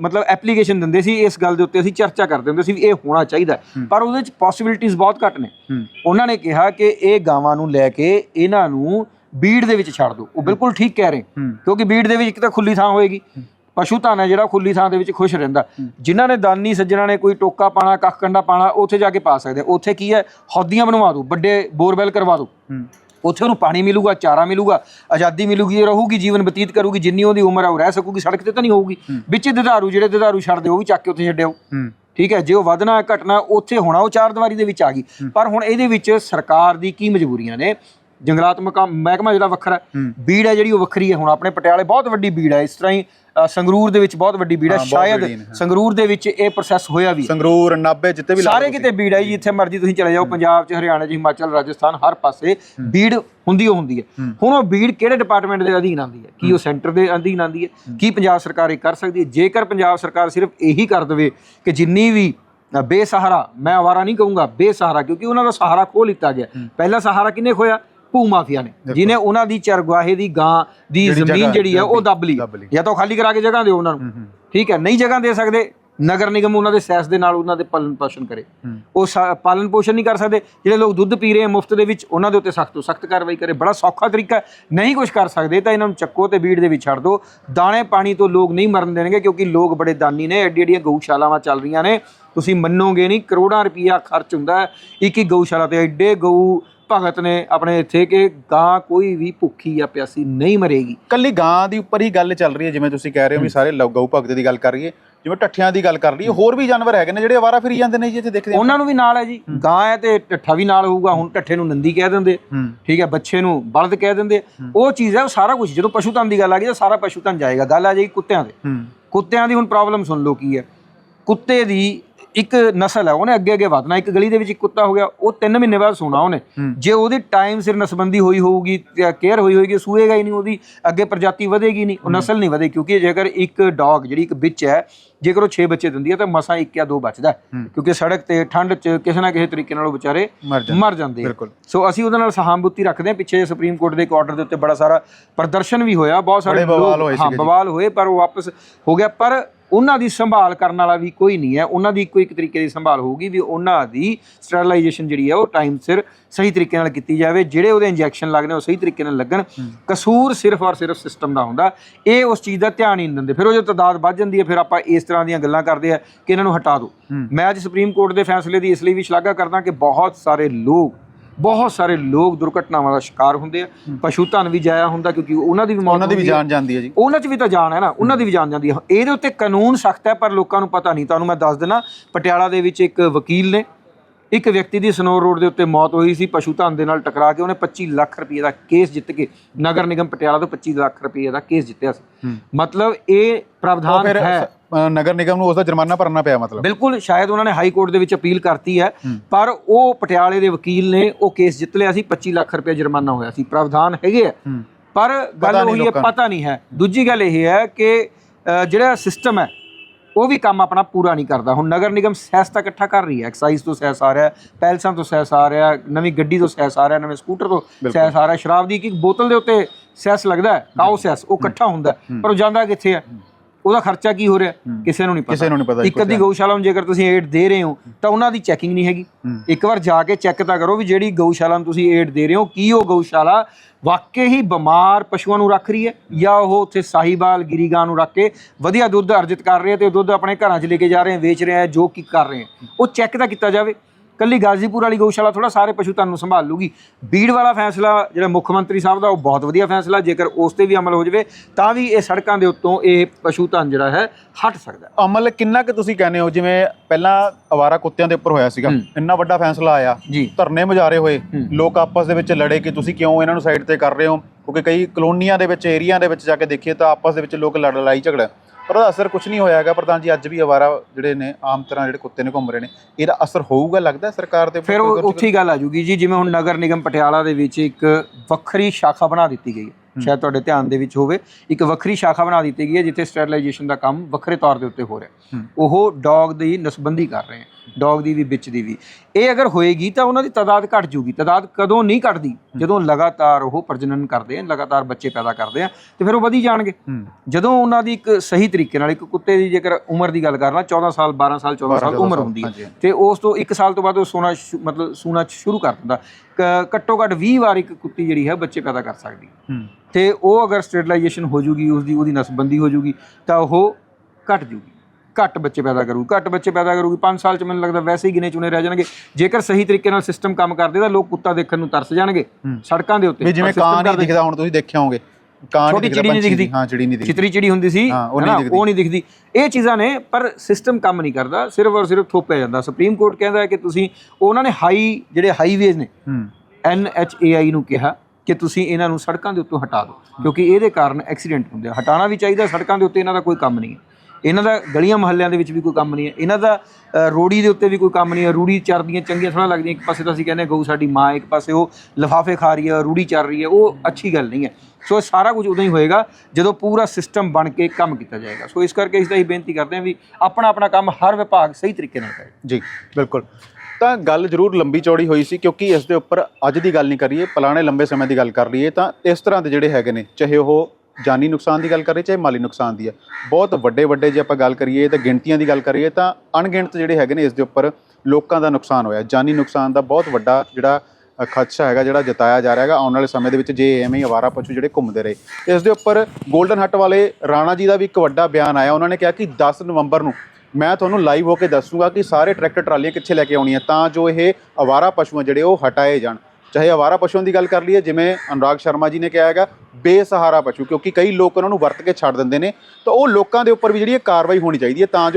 ਮਤਲਬ ਐਪਲੀਕੇਸ਼ਨ ਦਿੰਦੇ ਸੀ। ਇਸ ਗੱਲ ਦੇ ਉੱਤੇ ਅਸੀਂ ਚਰਚਾ ਕਰਦੇ ਹੁੰਦੇ ਸੀ ਵੀ ਇਹ ਹੋਣਾ ਚਾਹੀਦਾ। ਪਰ ਉਹਦੇ ਵਿੱਚ ਪੋਸਿਬਿਲਿਟੀਆਂ ਬਹੁਤ ਘੱਟ ਨੇ। ਉਹਨਾਂ ਨੇ ਕਿਹਾ ਕਿ ਇਹ ਗਾਵਾਂ ਨੂੰ ਲੈ ਕੇ ਇਹਨਾਂ ਨੂੰ ਬੀੜ ਦੇ ਵਿੱਚ ਛੱਡ ਦਿਓ। ਉਹ ਬਿਲਕੁਲ ਠੀਕ ਕਹਿ ਰਹੇ। ਕਿਉਂਕਿ ਬੀੜ ਦੇ ਵਿੱਚ ਇੱਕ ਤਾਂ ਖੁੱਲੀ ਥਾਂ ਹੋਏਗੀ। ਪਸ਼ੂ ਧਨ ਹੈ ਜਿਹੜਾ ਖੁੱਲੀ ਥਾਂ ਦੇ ਵਿੱਚ ਖੁਸ਼ ਰਹਿੰਦਾ। ਜਿਨ੍ਹਾਂ ਨੇ ਦਾਨੀ ਸੱਜਣਾ ਨੇ ਕੋਈ ਟੋਕਾ ਪਾਣਾ ਕੱਖ ਕੰਡਾ ਪਾਣਾ ਉੱਥੇ ਜਾ ਕੇ ਪਾ ਸਕਦੇ। ਉੱਥੇ ਕੀ ਹੈ? ਹੌਦੀਆਂ ਬਣਵਾ ਦਿਓ। ਵੱਡੇ ਬੋਰਵੈਲ ਕਰਵਾ ਦਿਓ। ਹੂੰ। ਉੱਥੇ ਉਹਨੂੰ ਪਾਣੀ ਮਿਲੂਗਾ ਚਾਰਾ ਮਿਲੂਗਾ ਆਜ਼ਾਦੀ ਮਿਲੂਗੀ ਇਹ ਰਹੂਗੀ ਜੀਵਨ ਬਤੀਤ ਕਰੂਗੀ ਜਿੰਨੀ ਉਹਦੀ ਉਮਰ ਹੈ ਉਹ ਰਹਿ ਸਕੂਗੀ ਸੜਕ ਤੇ ਤਾਂ ਨਹੀਂ ਹੋਊਗੀ। ਵਿੱਚ ਦੁਧਾਰੂ ਜਿਹੜੇ ਦੁਧਾਰੂ ਛੱਡਦੇ ਉਹ ਵੀ ਚੱਕ ਕੇ ਉੱਥੇ ਛੱਡਿਓ ਠੀਕ ਹੈ ਜੇ ਉਹ ਵਧਣਾ ਘਟਣਾ ਉੱਥੇ ਹੋਣਾ ਉਹ ਚਾਰ ਦੀਵਾਰੀ ਦੇ ਵਿੱਚ ਆ ਗਈ। ਪਰ ਹੁਣ ਇਹਦੇ ਵਿੱਚ ਸਰਕਾਰ ਦੀ ਕੀ ਮਜਬੂਰੀਆਂ ਨੇ? ਜੰਗਲਾਤ ਮਹਿਕਮਾ ਜਿਹੜਾ ਵੱਖਰਾ ਹੈ। ਬੀੜ ਹੈ ਜਿਹੜੀ ਉਹ ਵੱਖਰੀ ਹੈ ਹੁਣ ਆਪਣੇ ਪਟਿਆਲੇ ਬਹੁਤ ਵੱਡੀ ਬੀੜ ਹੈ ਇਸ ਤਰ੍ਹਾਂ ਹੀ ਸੰਗਰੂਰ ਦੇ ਵਿੱਚ ਬਹੁਤ ਵੱਡੀ ਬੀੜ ਹੈ। ਸ਼ਾਇਦ ਸੰਗਰੂਰ ਦੇ ਵਿੱਚ ਇਹ ਪ੍ਰੋਸੈਸ ਹੋਇਆ ਵੀ। ਸੰਗਰੂਰ ਨਾਭੇ ਜਿੱਤੇ ਵੀ ਸਾਰੇ ਕਿਤੇ ਬੀੜ ਹੈ ਜੀ ਜਿੱਥੇ ਮਰਜ਼ੀ ਤੁਸੀਂ ਚਲੇ ਜਾਓ ਪੰਜਾਬ 'ਚ ਹਰਿਆਣਾ 'ਚ ਹਿਮਾਚਲ ਰਾਜਸਥਾਨ ਹਰ ਪਾਸੇ ਬੀੜ ਹੁੰਦੀ ਉਹ ਹੁੰਦੀ ਹੈ। ਹੁਣ ਉਹ ਬੀੜ ਕਿਹੜੇ ਡਿਪਾਰਟਮੈਂਟ ਦੇ ਅਧੀਨ ਆਉਂਦੀ ਹੈ? ਕੀ ਉਹ ਸੈਂਟਰ ਦੇ ਅਧੀਨ ਆਉਂਦੀ ਹੈ? ਕੀ ਪੰਜਾਬ ਸਰਕਾਰ ਇਹ ਕਰ ਸਕਦੀ ਹੈ? ਜੇਕਰ ਪੰਜਾਬ ਸਰਕਾਰ ਸਿਰਫ ਇਹੀ ਕਰ ਦੇਵੇ ਕਿ ਜਿੰਨੀ ਵੀ ਬੇਸਹਾਰਾ ਮੈਂ ਆਵਾਰਾ ਨਹੀਂ ਕਹੂੰਗਾ ਬੇਸਹਾਰਾ ਕਿਉਂਕਿ ਉਹਨਾਂ ਦਾ ਸਹਾਰਾ ਖੋਹ ਲਿੱਤਾ ਗਿਆ। ਪਹਿਲਾ ਸਹਾਰਾ ਕਿੰਨੇ ਖੋਇਆ ਭੂ ਮਾਫੀਆ ਨੇ ਜਿਨੇ ਉਹਨਾਂ ਦੀ ਚਰਗਵਾਹੇ ਦੀ ਗਾਂ ਦੀ ਜ਼ਮੀਨ ਜਿਹੜੀ ਹੈ ਉਹ ਦੱਬ ਲਈ। ਜਾਂ ਤਾਂ ਖਾਲੀ ਕਰਾ ਕੇ ਜਗ੍ਹਾ ਦਿਓ ਉਹਨਾਂ ਨੂੰ। ਠੀਕ ਹੈ ਨਹੀਂ ਜਗ੍ਹਾ ਦੇ ਸਕਦੇ ਨਗਰ ਨਿਗਮ ਉਹਨਾਂ ਦੇ ਸੈਸ ਦੇ ਨਾਲ ਉਹਨਾਂ ਦੇ ਪਾਲਣ ਪੋਸ਼ਣ ਕਰੇ। ਉਹ ਪਾਲਣ ਪੋਸ਼ਣ ਨਹੀਂ ਕਰ ਸਕਦੇ। ਜਿਹੜੇ ਲੋਕ ਦੁੱਧ ਪੀ ਰਹੇ ਆ ਮੁਫਤ ਦੇ ਵਿੱਚ ਉਹਨਾਂ ਦੇ ਉੱਤੇ ਸਖਤ ਤੋਂ ਸਖਤ ਕਾਰਵਾਈ ਕਰੇ। ਬੜਾ ਸੌਖਾ ਤਰੀਕਾ ਹੈ। ਨਹੀਂ ਕੁਝ ਕਰ ਸਕਦੇ ਤਾਂ ਇਹਨਾਂ ਨੂੰ ਚੱਕੋ ਤੇ ਬੀੜ ਦੇ ਵਿੱਚ ਛੱਡ ਦਿਓ। ਦਾਣੇ ਪਾਣੀ ਤੋਂ ਲੋਕ ਨਹੀਂ ਮਰਨ ਦੇਣਗੇ ਕਿਉਂਕਿ ਲੋਕ ਬੜੇ ਦਾਨੀ ਨੇ ਐਡੀ ਐਡੀਆਂ ਗਊਸ਼ਾਲਾਵਾਂ ਚੱਲ ਰਹੀਆਂ ਨੇ। ਤੁਸੀਂ ਮੰਨੋਗੇ ਨਹੀਂ ਕਰੋੜਾਂ ਰੁਪਈਆ ਖਰਚ ਹੁੰਦਾ ਹੈ। ਇੱਕ ਇੱਕ ਗਊਸ਼ਾਲਾ ਤੇ ਐਡੇ ਗਊ ਭਗਤ ਨੇ ਆਪਣੇ ਇੱਥੇ ਕਿ ਗਾਂ ਕੋਈ ਵੀ ਭੁੱਖੀ ਜਾਂ ਪਿਆਸੀ ਨਹੀਂ ਮਰੇਗੀ। ਕੱਲੀ ਗਾਂ ਦੀ ਉੱਪਰ ਹੀ ਗੱਲ ਚੱਲ ਰਹੀ ਹੈ ਜਿਵੇਂ ਤੁਸੀਂ ਕਹਿ ਰਹੇ ਹੋ ਵੀ ਸਾਰੇ ਗਊ ਭਗਤ ਦੀ ਗੱਲ ਕਰ ਰਹੀਏ ਜਿਵੇਂ ਟੱਠਿਆਂ ਦੀ ਗੱਲ ਕਰ ਲਈਏ ਹੋਰ ਵੀ ਜਾਨਵਰ ਹੈਗੇ ਨੇ ਜਿਹੜੇ ਅਵਾਰਾ ਫਿਰੀ ਜਾਂਦੇ ਨੇ ਜੀ ਇੱਥੇ ਦੇਖਦੇ ਹਾਂ ਉਹਨਾਂ ਨੂੰ ਵੀ ਨਾਲ ਹੈ ਜੀ। ਗਾਂ ਹੈ ਤੇ ਢੱਠਾ ਵੀ ਨਾਲ ਹੋਊਗਾ ਹੁਣ ਢੱਠੇ ਨੂੰ ਨੰਦੀ ਕਹਿ ਦਿੰਦੇ। ਹੂੰ। ਠੀਕ ਹੈ ਬੱਚੇ ਨੂੰ ਬਲਦ ਕਹਿ ਦਿੰਦੇ। ਉਹ ਚੀਜ਼ ਹੈ ਉਹ ਸਾਰਾ ਕੁਝ ਜਦੋਂ ਪਸ਼ੂ ਧਨ ਦੀ ਗੱਲ ਆ ਗਈ ਤਾਂ ਸਾਰਾ ਪਸ਼ੂ ਧਨ ਜਾਏਗਾ। ਗੱਲ ਆ ਜਾਏਗੀ ਕੁੱਤਿਆਂ ਦੇ। ਹੂੰ। ਕੁੱਤਿਆਂ ਦੀ ਹੁਣ ਪ੍ਰੋਬਲਮ ਸੁਣ ਲਓ ਕੀ ਹੈ। ਕੁੱਤੇ ਦੀ ਇੱਕ ਨਸਲ ਹੈ ਉਹਨੇ ਅੱਗੇ ਅੱਗੇ ਵਧਣਾ। ਇੱਕ ਗਲੀ ਦੇ ਵਿੱਚ ਇੱਕ ਕੁੱਤਾ ਹੋ ਗਿਆ ਉਹ 3 ਮਹੀਨੇ ਬਾਅਦ ਸੋਣਾ ਉਹਨੇ। ਜੇ ਉਹਦੀ ਟਾਈਮ ਸਿਰ ਨਸਬੰਦੀ ਹੋਈ ਹੋਊਗੀ ਕੇਅਰ ਹੋਈ ਹੋਏਗੀ ਸੂਏਗਾ ਹੀ ਨਹੀਂ ਉਹਦੀ ਅੱਗੇ ਪ੍ਰਜਾਤੀ ਵਧੇਗੀ ਨਹੀਂ ਉਹ ਨਸਲ ਨਹੀਂ ਵਧੇ ਕਿਉਂਕਿ ਜੇਕਰ ਇੱਕ ਡੌਗ ਜਿਹੜੀ ਇੱਕ ਬਿੱਚ ਹੈ ਜੇਕਰ ਉਹ 6 ਬੱਚੇ ਦਿੰਦੀ ਹੈ ਤਾਂ ਮਸਾਂ ਇੱਕ ਜਾਂ ਦੋ ਬਚਦਾ। ਕਿਉਂਕਿ ਸੜਕ ਤੇ ਠੰਡ 'ਚ ਕਿਸੇ ਨਾ ਕਿਸੇ ਤਰੀਕੇ ਨਾਲ ਉਹ ਵਿਚਾਰੇ ਮਰ ਜਾਂਦੇ। ਸੋ ਅਸੀਂ ਉਹਦੇ ਨਾਲ ਸਹਾਨੁਭੂਤੀ ਰੱਖਦੇ ਹਾਂ। ਪਿੱਛੇ ਸੁਪਰੀਮ ਕੋਰਟ ਦੇ ਇੱਕ ਆਰਡਰ ਦੇ ਉੱਤੇ ਬੜਾ ਸਾਰਾ ਪ੍ਰਦਰਸ਼ਨ ਵੀ ਹੋਇਆ ਬਹੁਤ ਸਾਰੇ ਲੋਕ- ਹਾਂ। ਬਵਾਲ ਹੋਏ ਪਰ ਉਹ ਵਾਪਸ ਹੋ ਗਿਆ। ਪਰ ਉਹਨਾਂ ਦੀ ਸੰਭਾਲ ਕਰਨ ਵਾਲਾ ਵੀ ਕੋਈ ਨਹੀਂ ਹੈ। ਉਹਨਾਂ ਦੀ ਇੱਕੋ ਇੱਕ ਤਰੀਕੇ ਦੀ ਸੰਭਾਲ ਹੋਊਗੀ ਵੀ ਉਹਨਾਂ ਦੀ ਸਟਰਲਾਈਜੇਸ਼ਨ ਜਿਹੜੀ ਹੈ ਉਹ ਟਾਈਮ ਸਿਰ ਸਹੀ ਤਰੀਕੇ ਨਾਲ ਕੀਤੀ ਜਾਵੇ। ਜਿਹੜੇ ਉਹਦੇ ਇੰਜੈਕਸ਼ਨ ਲੱਗਣੇ ਉਹ ਸਹੀ ਤਰੀਕੇ ਨਾਲ ਲੱਗਣ। ਕਸੂਰ ਸਿਰਫ ਔਰ ਸਿਰਫ ਸਿਸਟਮ ਦਾ ਹੁੰਦਾ। ਇਹ ਉਸ ਚੀਜ਼ ਦਾ ਧਿਆਨ ਹੀ ਨਹੀਂ ਦਿੰਦੇ। ਫਿਰ ਉਹ ਜਦੋਂ ਤਦਾਦ ਵੱਧ ਜਾਂਦੀ ਹੈ ਫਿਰ ਆਪਾਂ ਇਸ ਤਰ੍ਹਾਂ ਦੀਆਂ ਗੱਲਾਂ ਕਰਦੇ ਆ ਕਿ ਇਹਨਾਂ ਨੂੰ ਹਟਾ ਦਿਓ। ਮੈਂ ਅੱਜ ਸੁਪਰੀਮ ਕੋਰਟ ਦੇ ਫੈਸਲੇ ਦੀ ਇਸ ਲਈ ਵੀ ਸ਼ਲਾਘਾ ਕਰਦਾ ਕਿ ਬਹੁਤ ਸਾਰੇ ਲੋਕ ਬਹੁਤ ਸਾਰੇ ਲੋਕ ਦੁਰਘਟਨਾਵਾਂ ਦਾ ਸ਼ਿਕਾਰ ਹੁੰਦੇ ਆ। ਪਸ਼ੂ ਧਨ ਵੀ ਜਾਇਆ ਹੁੰਦਾ ਕਿਉਂਕਿ ਉਹਨਾਂ ਦੀ ਵੀ ਮੌਤ ਉਹਨਾਂ ਦੀ ਵੀ। ਜਾਨ ਜਾਂਦੀ ਹੈ ਜੀ। ਉਹਨਾਂ 'ਚ ਵੀ ਤਾਂ ਜਾਨ ਹੈ ਨਾ ਉਹਨਾਂ ਦੀ ਵੀ ਜਾਨ ਜਾਂਦੀ ਹੈ ਇਹਦੇ ਉੱਤੇ ਕਾਨੂੰਨ ਸਖਤ ਹੈ ਪਰ ਲੋਕਾਂ ਨੂੰ ਪਤਾ ਨਹੀਂ। ਤੁਹਾਨੂੰ ਮੈਂ ਦੱਸ ਦਿੰਦਾ ਪਟਿਆਲਾ ਦੇ ਵਿੱਚ ਇੱਕ ਵਕੀਲ ਨੇ ਇੱਕ ਵਿਅਕਤੀ ਦੀ ਸਨੋਰ ਰੋਡ ਦੇ ਉੱਤੇ ਮੌਤ ਹੋਈ ਸੀ ਪਸ਼ੂ ਧਨ ਦੇ ਨਾਲ ਟਕਰਾ ਕੇ ਉਹਨੇ 25 ਲੱਖ ਰੁਪਏ ਦਾ ਕੇਸ ਜਿੱਤ ਕੇ ਨਗਰ ਨਿਗਮ ਪਟਿਆਲਾ ਤੋਂ 25 ਲੱਖ ਰੁਪਏ ਦਾ ਕੇਸ ਜਿੱਤਿਆ ਸੀ। ਮਤਲਬ ਇਹ ਪ੍ਰਾਵਧਾਨ ਹੈ। ਨਗਰ ਨਿਗਮ ਨੂੰ ਉਸ ਦਾ ਜੁਰਮਾਨਾ ਭਰਨਾ ਪਿਆ ਮਤਲਬ। ਬਿਲਕੁਲ ਸ਼ਾਇਦ ਉਹਨਾਂ ਨੇ ਹਾਈ ਕੋਰਟ ਦੇ ਵਿੱਚ ਅਪੀਲ ਕਰਤੀ ਹੈ ਪਰ ਉਹ ਪਟਿਆਲੇ ਦੇ ਵਕੀਲ ਨੇ ਉਹ ਕੇਸ ਜਿੱਤ ਲਿਆ ਸੀ 25 ਲੱਖ ਰੁਪਏ ਜੁਰਮਾਨਾ ਹੋਇਆ ਸੀ। ਪ੍ਰਾਵਧਾਨ ਹੈਗੇ ਆ। ਪਰ ਗੱਲ ਉਹੀ ਹੈ। ਪਤਾ ਨਹੀਂ ਹੈ। ਦੂਜੀ ਗੱਲ ਇਹ ਹੈ ਕਿ ਜਿਹੜਾ ਸਿਸਟਮ ਹੈ ਉਹ ਵੀ ਕੰਮ ਆਪਣਾ ਪੂਰਾ ਨਹੀਂ ਕਰਦਾ। ਹੁਣ ਨਗਰ ਨਿਗਮ ਸੈਸ ਤਾਂ ਇਕੱਠਾ ਕਰ ਰਹੀ ਹੈ। ਐਕਸਾਈਜ਼ ਤੋਂ ਸੈਸ ਆ ਰਿਹਾ ਪੈਲਸਾਂ ਤੋਂ ਸੈਸ ਆ ਰਿਹਾ ਨਵੀਂ ਗੱਡੀ ਤੋਂ ਸੈਸ ਆ ਰਿਹਾ ਨਵੇਂ ਸਕੂਟਰ ਤੋਂ ਸੈਸ ਆ ਰਿਹਾ। ਸ਼ਰਾਬ ਦੀ ਇੱਕ ਇੱਕ ਬੋਤਲ ਦੇ ਉੱਤੇ ਸੈਸ ਲੱਗਦਾ ਹੈ? Cow cess? ਉਹ ਇਕੱਠਾ ਹੁੰਦਾ ਪਰ ਉਹ ਜਾਂਦਾ ਕਿੱਥੇ ਹੈ? ਉਹਦਾ ਖਰਚਾ ਕੀ ਹੋ ਰਿਹਾ? ਕਿਸੇ ਨੂੰ ਨਹੀਂ ਪਤਾ ਕਿਸੇ ਨੂੰ ਨਹੀਂ ਪਤਾ। ਇੱਕ ਅੱਧੀ ਗਊਸ਼ਾਲਾ ਨੂੰ ਜੇਕਰ ਤੁਸੀਂ ਏਡ ਦੇ ਰਹੇ ਹੋ ਤਾਂ ਉਹਨਾਂ ਦੀ ਚੈਕਿੰਗ ਨਹੀਂ ਹੈਗੀ। ਇੱਕ ਵਾਰ ਜਾ ਕੇ ਚੈੱਕ ਤਾਂ ਕਰੋ ਵੀ ਜਿਹੜੀ ਗਊਸ਼ਾਲਾ ਨੂੰ ਤੁਸੀਂ ਏਡ ਦੇ ਰਹੇ ਹੋ ਕੀ ਉਹ ਗਊਸ਼ਾਲਾ ਵਾਕਈ ਹੀ ਬਿਮਾਰ ਪਸ਼ੂਆਂ ਨੂੰ ਰੱਖ ਰਹੀ ਹੈ ਜਾਂ ਉਹ ਉੱਥੇ ਸਾਹੀਵਾਲ ਗਿਰੀਗਾਂ ਨੂੰ ਰੱਖ ਕੇ ਵਧੀਆ ਦੁੱਧ ਅਰਜਿਤ ਕਰ ਰਹੇ ਹੈ ਤੇ ਉਹ ਦੁੱਧ ਆਪਣੇ ਘਰਾਂ 'ਚ ਲੈ ਕੇ ਜਾ ਰਹੇ ਵੇਚ ਰਹੇ ਜੋ ਕੀ ਕਰ ਰਹੇ ਉਹ ਚੈੱਕ ਤਾਂ ਕੀਤਾ ਜਾਵੇ। ਕੱਲੀ ਗਾਜ਼ੀਪੁਰ ਵਾਲੀ ਗਊਸ਼ਾਲਾ ਥੋੜਾ ਸਾਰੇ ਪਸ਼ੂ ਧਨ ਨੂੰ ਸੰਭਾਲ ਲੂਗੀ। ਬੀੜ ਵਾਲਾ ਫੈਸਲਾ ਜਿਹੜਾ ਮੁੱਖ ਮੰਤਰੀ ਸਾਹਿਬ ਦਾ ਉਹ ਬਹੁਤ ਵਧੀਆ ਫੈਸਲਾ। ਜੇਕਰ ਉਸ ਤੇ ਵੀ ਅਮਲ ਹੋ ਜਾਵੇ ਤਾਂ ਵੀ ਇਹ ਸੜਕਾਂ ਦੇ ਉੱਤੋਂ ਇਹ ਪਸ਼ੂ ਧਨ ਜਿਹੜਾ ਹੈ ਹਟ ਸਕਦਾ। ਅਮਲ ਕਿੰਨਾ ਕਿ ਤੁਸੀਂ ਕਹਿੰਦੇ ਹੋ? ਜਿਵੇਂ ਪਹਿਲਾਂ ਅਵਾਰਾ ਕੁੱਤਿਆਂ ਦੇ ਉੱਪਰ ਹੋਇਆ ਸੀਗਾ। ਇੰਨਾ ਵੱਡਾ ਫੈਸਲਾ ਆਇਆ। ਧਰਨੇ ਮੁਜ਼ਾਹਰੇ ਹੋਏ। ਲੋਕ ਆਪਸ ਦੇ ਵਿੱਚ ਲੜੇ ਕਿ ਤੁਸੀਂ ਕਿਉਂ ਇਹਨਾਂ ਨੂੰ ਸਾਈਡ ਤੇ ਕਰ ਰਹੇ ਹੋ? ਕਿਉਂਕਿ ਕਈ ਕਲੋਨੀਆਂ ਦੇ ਵਿੱਚ ਏਰੀਆ ਦੇ ਵਿੱਚ ਜਾ ਕੇ ਦੇਖੀਏ ਤਾਂ ਆਪਸ ਦੇ ਵਿੱਚ ਲੋਕ ਲੜ ਲੜਾਈ ਝਗੜਾ। ਪਰ ਉਹਦਾ ਅਸਰ ਕੁਝ ਨਹੀਂ ਹੋਇਆ ਹੈਗਾ ਪ੍ਰਧਾਨ ਜੀ ਅੱਜ ਵੀ ਅਵਾਰਾ ਜਿਹੜੇ ਨੇ ਆਮ ਤਰ੍ਹਾਂ ਜਿਹੜੇ ਕੁੱਤੇ ਨੇ ਘੁੰਮ ਰਹੇ ਨੇ ਇਹਦਾ ਅਸਰ ਹੋਊਗਾ ਲੱਗਦਾ ਸਰਕਾਰ ਦੇ ਫਿਰ ਉੱਥੇ ਗੱਲ ਆ ਜੂਗੀ ਜੀ ਜਿਵੇਂ ਹੁਣ ਨਗਰ ਨਿਗਮ ਪਟਿਆਲਾ ਦੇ ਵਿੱਚ ਇੱਕ ਵੱਖਰੀ ਸ਼ਾਖਾ ਬਣਾ ਦਿੱਤੀ ਗਈ ਹੈ। ਸ਼ਾਇਦ ਤੁਹਾਡੇ ਧਿਆਨ ਦੇ ਵਿੱਚ ਹੋਵੇ ਇੱਕ ਵੱਖਰੀ ਸ਼ਾਖਾ ਬਣਾ ਦਿੱਤੀ ਗਈ ਹੈ ਜਿੱਥੇ ਸਟਰਲਾਈਜੇਸ਼ਨ ਦਾ ਕੰਮ ਵੱਖਰੇ ਤੌਰ ਦੇ ਉੱਤੇ ਹੋ ਰਿਹਾ ਉਹ ਡੌਗ ਦੀ ਨਸਬੰਦੀ ਕਰ ਰਹੇ ਹੈ ਡੌਗ ਦੀ ਵੀ ਵਿੱਚ ਦੀ ਵੀ। ਇਹ ਅਗਰ ਹੋਏਗੀ ਤਾਂ ਉਹਨਾਂ ਦੀ ਤਾਦਾਦ ਘਟ ਜੂਗੀ ਤਾਦਾਦ ਕਦੋਂ ਨਹੀਂ ਘਟਦੀ? ਜਦੋਂ ਲਗਾਤਾਰ ਉਹ ਪ੍ਰਜਨਨ ਕਰਦੇ ਆ ਲਗਾਤਾਰ ਬੱਚੇ ਪੈਦਾ ਕਰਦੇ ਆ ਤੇ ਫਿਰ ਉਹ ਵਧੀ ਜਾਣਗੇ। ਜਦੋਂ ਉਹਨਾਂ ਦੀ ਇੱਕ ਸਹੀ ਤਰੀਕੇ ਨਾਲ ਇੱਕ ਕੁੱਤੇ ਦੀ ਜੇਕਰ ਉਮਰ ਦੀ ਗੱਲ ਕਰਨਾ 14 ਸਾਲ 12 ਸਾਲ 14 ਸਾਲ ਉਮਰ ਹੁੰਦੀ ਹੈ ਤੇ ਉਸ ਤੋਂ 1 ਸਾਲ ਤੋਂ ਬਾਅਦ ਉਹ ਸੋਨਾ ਮਤਲਬ ਸੂਣਾ ਸ਼ੁਰੂ ਕਰ ਦਿੰਦਾ। ਘੱਟੋ ਘੱਟ 20 ਵਾਰ ਇੱਕ ਕੁੱਤੀ ਜਿਹੜੀ ਹੈ ਬੱਚੇ ਪੈਦਾ ਕਰ ਸਕਦੀ ਤੇ ਉਹ ਅਗਰ ਸਟੇਰਲਾਈਜੇਸ਼ਨ ਹੋ ਜੂਗੀ ਉਸ ਦੀ ਉਹਦੀ ਨਸਬੰਦੀ ਹੋ ਜੂਗੀ ਤਾਂ ਉਹ ਘਟ ਜੂਗੀ। ਘੱਟ ਬੱਚੇ ਪੈਦਾ ਕਰੂ ਘੱਟ ਬੱਚੇ ਪੈਦਾ ਕਰੂਗੀ 5 ਸਾਲ ਚ ਮੈਨੂੰ ਲੱਗਦਾ ਵੈਸੇ ਹੀ ਗਿਨੇ ਚੁਣੇ ਰਹਿ ਜਾਣਗੇ। ਜੇਕਰ ਸਹੀ ਤਰੀਕੇ ਨਾਲ ਸਿਸਟਮ ਕੰਮ ਕਰਦੇ ਤਾਂ ਲੋਕ ਕੁੱਤਾ ਦੇਖਣ ਨੂੰ ਤਰਸ ਜਾਣਗੇ। ਸੜਕਾਂ ਦੇ ਉੱਤੇ। ਜਿਵੇਂ ਕਾਂ ਨਹੀਂ ਦਿਖਦਾ ਹੁਣ ਤੁਸੀਂ ਦੇਖਿਆ ਹੋਵੋਗੇ। ਕਾਂ ਛੋਟੀ ਚਿੜੀ ਨਹੀਂ ਦਿਖਦੀ। ਹਾਂ ਚਿੜੀ ਨਹੀਂ ਦਿਖਦੀ। ਚਿਤਰੀ ਚਿੜੀ ਹੁੰਦੀ ਸੀ। ਉਹ ਨਹੀਂ ਦਿਖਦੀ। ਇਹ ਚੀਜ਼ਾਂ ਨੇ ਪਰ ਸਿਸਟਮ ਕੰਮ ਨਹੀਂ ਕਰਦਾ। ਸਿਰਫ ਔਰ ਸਿਰਫ ਥੋਪਿਆ ਜਾਂਦਾ। ਸੁਪਰੀਮ ਕੋਰਟ ਕਹਿੰਦਾ ਹੈ ਕਿ ਤੁਸੀਂ ਉਹਨਾਂ ਨੇ ਹਾਈ ਜਿਹੜੇ ਹਾਈਵੇਜ਼ ਨੇ ਹੂੰ। NHAI ਨੂੰ ਕਿਹਾ ਕਿ ਤੁਸੀਂ ਇਹਨਾਂ ਨੂੰ ਸੜਕਾਂ ਦੇ ਉੱਤੋਂ ਹਟਾ ਦਿਓ। ਕਿਉਂਕਿ ਇਹਦੇ ਕਾਰਨ ਐਕਸੀਡੈਂਟ ਹੁੰਦੇ ਆ। ਹਟਾਉਣਾ ਵੀ ਚਾਹੀਦਾ ਸੜਕਾਂ ਦੇ ਉੱਤੇ ਇਹਨਾਂ ਦਾ ਕੋਈ ਕੰਮ ਨਹੀਂ ਹੈ। ਇਹਨਾਂ ਦਾ ਗਲੀਆਂ ਮੁਹੱਲਿਆਂ ਦੇ ਵਿੱਚ ਵੀ ਕੋਈ ਕੰਮ ਨਹੀਂ ਹੈ। ਇਹਨਾਂ ਦਾ ਅ, ਰੋੜੀ ਦੇ ਉੱਤੇ ਵੀ ਕੋਈ ਕੰਮ ਨਹੀਂ ਹੈ। ਰੂੜੀ ਚਰਦੀਆਂ ਚੰਗੀਆਂ ਥੋੜਾ ਲੱਗਦੀਆਂ। ਇੱਕ ਪਾਸੇ ਤਾਂ ਅਸੀਂ ਕਹਿੰਦੇ ਗਊ ਸਾਡੀ ਮਾਂ ਇੱਕ ਪਾਸੇ ਉਹ ਲਿਫਾਫੇ ਖਾ ਰਹੀ ਹੈ ਰੂੜੀ ਚੱਲ ਰਹੀ ਹੈ। ਉਹ ਅੱਛੀ ਗੱਲ ਨਹੀਂ ਹੈ। ਸੋ ਇਹ ਸਾਰਾ ਕੁਝ ਉਦੋਂ ਹੀ ਹੋਏਗਾ ਜਦੋਂ ਪੂਰਾ ਸਿਸਟਮ ਬਣ ਕੇ ਕੰਮ ਕੀਤਾ ਜਾਏਗਾ। ਸੋ ਇਸ ਕਰਕੇ ਇਸ ਦਾ ਹੀ ਬੇਨਤੀ ਕਰਦੇ ਹਾਂ ਵੀ ਆਪਣਾ ਆਪਣਾ ਕੰਮ ਹਰ ਵਿਭਾਗ ਸਹੀ ਤਰੀਕੇ ਨਾਲ ਕਰੇ। ਜੀ ਬਿਲਕੁਲ। ਤਾਂ ਗੱਲ ਜ਼ਰੂਰ ਲੰਬੀ ਚੌੜੀ ਹੋਈ ਸੀ ਕਿਉਂਕਿ ਇਸ ਦੇ ਉੱਪਰ ਅੱਜ ਦੀ ਗੱਲ ਨਹੀਂ ਕਰੀਏ ਪੁਰਾਣੇ ਲੰਬੇ ਸਮੇਂ ਦੀ ਗੱਲ ਕਰ ਲਈਏ ਤਾਂ ਇਸ ਤਰ੍ਹਾਂ ਦੇ ਜਿਹੜੇ ਹੈਗੇ ਨੇ ਚਾਹੇ ਉਹ ਜਾਨੀ ਨੁਕਸਾਨ ਦੀ ਗੱਲ ਕਰੀਏ ਚਾਹੇ ਮਾਲੀ ਨੁਕਸਾਨ ਦੀ ਹੈ। ਬਹੁਤ ਵੱਡੇ ਵੱਡੇ ਜੇ ਆਪਾਂ ਗੱਲ ਕਰੀਏ, ਤਾਂ ਗਿਣਤੀਆਂ ਦੀ ਗੱਲ ਕਰੀਏ, ਤਾਂ ਅਣਗਿਣਤ ਜਿਹੜੇ ਹੈਗੇ ਨੇ ਇਸ ਦੇ ਉੱਪਰ ਲੋਕਾਂ ਦਾ ਨੁਕਸਾਨ ਹੋਇਆ। ਜਾਨੀ ਨੁਕਸਾਨ ਦਾ ਬਹੁਤ ਵੱਡਾ ਜਿਹੜਾ ਖਦਸ਼ਾ ਹੈਗਾ, ਜਿਹੜਾ ਜਤਾਇਆ ਜਾ ਰਿਹਾ ਹੈਗਾ। ਆਉਣ ਵਾਲੇ ਸਮੇਂ ਦੇ ਵਿੱਚ ਜੇ ਐਵੇਂ ਹੀ ਅਵਾਰਾ ਪਸ਼ੂ ਜਿਹੜੇ ਘੁੰਮਦੇ ਰਹੇ। ਇਸ ਦੇ ਉੱਪਰ ਗੋਲਡਨ ਹੱਟ ਵਾਲੇ ਰਾਣਾ ਜੀ ਦਾ ਵੀ ਇੱਕ ਵੱਡਾ ਬਿਆਨ ਆਇਆ। ਉਹਨਾਂ ਨੇ ਕਿਹਾ ਕਿ 10 ਨਵੰਬਰ ਨੂੰ ਮੈਂ ਤੁਹਾਨੂੰ ਲਾਈਵ ਹੋ ਕੇ ਦੱਸੂਗਾ ਕਿ ਸਾਰੇ ਟਰੈਕਟਰ ਟਰਾਲੀਆਂ ਕਿੱਥੇ ਲੈ ਕੇ ਆਉਣੀਆਂ, ਤਾਂ ਜੋ ਇਹ ਅਵਾਰਾ ਪਸ਼ੂ ਆ ਜਿਹੜੇ ਉਹ ਹਟਾਏ ਜਾਣ। ਚਾਹੇ ਅਵਾਰਾ ਪਸ਼ੂਆਂ ਦੀ ਗੱਲ ਕਰ ਲਈਏ, ਜਿਵੇਂ ਅਨੁਰਾਗ ਸ਼ਰਮਾ ਜੀ ਨੇ ਕਿਹਾ ਹੈਗਾ, ਬੇਸਹਾਰਾ ਪਸ਼ੂ, ਕਿਉਂਕਿ ਕਈ ਲੋਕ ਉਹਨਾਂ ਨੂੰ ਵਰਤ ਕੇ ਛੱਡ ਦਿੰਦੇ ਨੇ, ਤਾਂ ਉਹ ਲੋਕਾਂ ਦੇ ਉੱਪਰ ਵੀ ਜਿਹੜੀ ਇਹ ਕਾਰਵਾਈ ਹੋਣੀ ਚਾਹੀਦੀ ਹੈ, ਤਾਂ ਜੋ